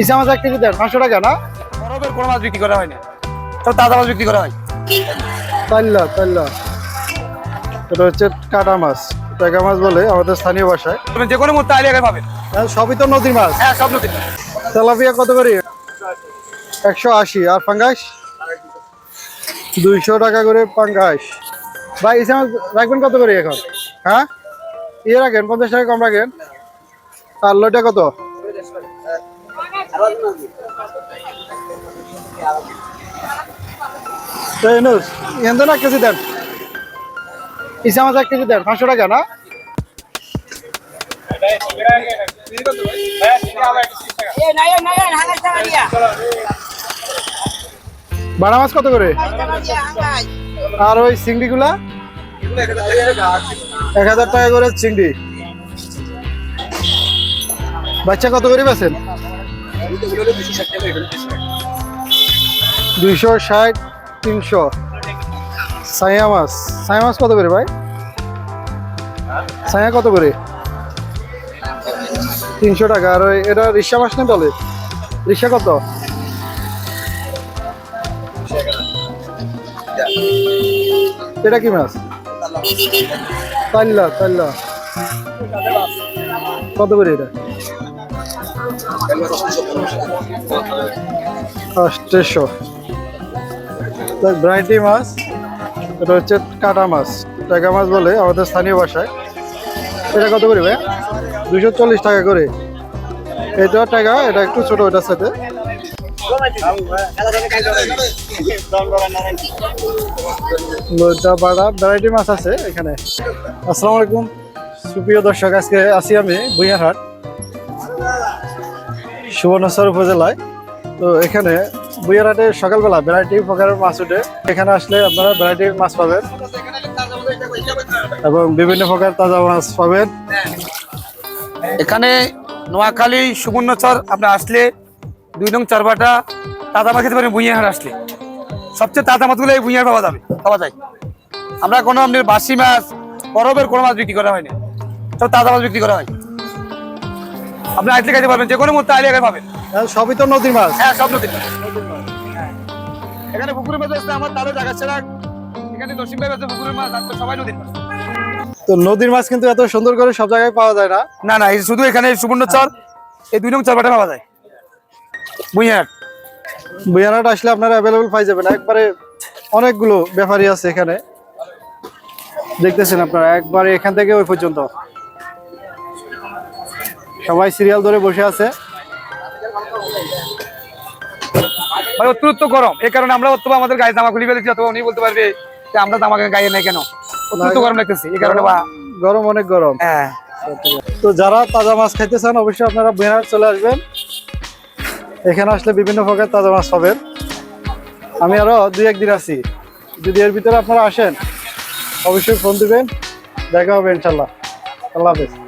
ইসা মাছ এক কেজি দেন পাঁচশো টাকা না? বরফের কোনো মাছ বিক্রি করা হয় না সব তাজা মাছ বিক্রি করা হয়। তাল্লা তাল্লা এটা হচ্ছে কাটা মাছ টাকা মাছ বলে আমাদের স্থানীয় ভাষায়। আপনি যে কোনো মুহূর্তে আইলে পাবেন আর সবই তো নদীর মাছ। হ্যাঁ সব নদী তেলাপিয়া কত করে? একশো আশি। আর পাঙ্গাস? দুইশো টাকা করে পাঙ্গাস। ভাই ইসা মাছ রাখবেন কত করে এখন? হ্যাঁ? ইয়ে রাখেন পঞ্চাশ টাকা কম রাখেন। আর লইটা কত? এক কেজি দেন। মাছ কেজি দেন, পাঁচশো টাকা মাছ কত করে? আর ওই চিংড়িগুলা? এক হাজার টাকা করে চিংড়ি। বাচ্চা কত করে বেছেন দুইশো ষাট তিনশো। সাইয়া মাছ। সাইয়া মাছ কত করে ভাই? সাইয়া কত করে? তিনশো টাকা। আর এটা রিক্সা মাছ না বলে রিক্সা কত? এটা কি মাছ? তাল্লা তাল্লা কত করে এটা? ভ্যারাইটি মাছ, এটা হচ্ছে কাটা মাছ। টাকা মাছ বলে আমাদের স্থানীয় ভাষায়। এটা কত করে ভাই? দুশো চল্লিশ টাকা করে। এটা টাকা, এটা একটু ছোট এটার সাথে। ভ্যারাইটি মাছ আছে এখানে। আসসালামু আলাইকুম। সুপ্রিয় দর্শক, আজকে আছি আমি বুইয়ারহাট। সুবর্ণচর উপজেলায়। তো এখানে বুইয়ারহাটে সকালবেলা ভ্যারাইটি প্রকারের মাছ উঠে। এখানে আসলে আপনারা ভ্যারাইটি মাছ পাবেন। এবং বিভিন্ন প্রকার তাজা মাছ পাবেন। এখানে নোয়াখালী সুবর্ণচর আপনি আসলে দুই নং চারবাটা তাজা মাছ খেতে পারেন বুইয়াহাট আসলে। সবচেয়ে তাজা মাছগুলো এই বুইয়াহাট পাওয়া যাবে, পাওয়া যায়। আমরা কোনো, আপনার বাসি মাছ, বরফের কোনো মাছ বিক্রি করা হয় না সব তাজা মাছ বিক্রি করা হয়। আপনি আসলে খাইতে পারবেন যে কোনো মুহূর্তে আগে পাবেন আর সবই তো নদীর মাছ। হ্যাঁ সব নদী এখানে পুকুরের মাছ আছে আমার তারও জায়গা ছাড়া এখানে দক্ষিণ ভাই আছে পুকুরের মাছ আর তো সবাই নদীর মাছ। তো নদীর মাছ কিন্তু এত সুন্দর করে সব জায়গায় পাওয়া যায় না। না না শুধু এখানে সুবর্ণচর এই দুই নং চারবাটা পাওয়া যায়। বুইয়াহাট। বুইয়ারহাট আসলে আপনারা অ্যাভেলেবল পাই যাবেন। একবারে অনেকগুলো ব্যাপারী আছে এখানে। দেখতেছেন আপনারা একবারে এখান থেকে ওই পর্যন্ত। সবাই সিরিয়াল ধরে বসে আছে। ভাই অতিরিক্ত গরম। এই কারণে আমরা অথবা আমাদের গায়ে জামা খুলে ফেলেছি অথবা উনি বলতে পারবে যে আমরা জামা গায়ে নাই কেন? অতিরিক্ত গরম লাগতেছে। এই কারণে গরম অনেক গরম। হ্যাঁ। তো যারা তাজা মাছ খাইতে চান অবশ্যই আপনারা বুইয়ারহাট চলে আসবেন। এখানে আসলে বিভিন্ন প্রকার তাজা মাছ পাবেন। আমি আরও দুই একদিন আছি। যদি এর ভিতরে আপনারা আসেন অবশ্যই ফোন দিবেন। দেখা হবে ইনশাল্লাহ। আল্লাহ হাফেজ।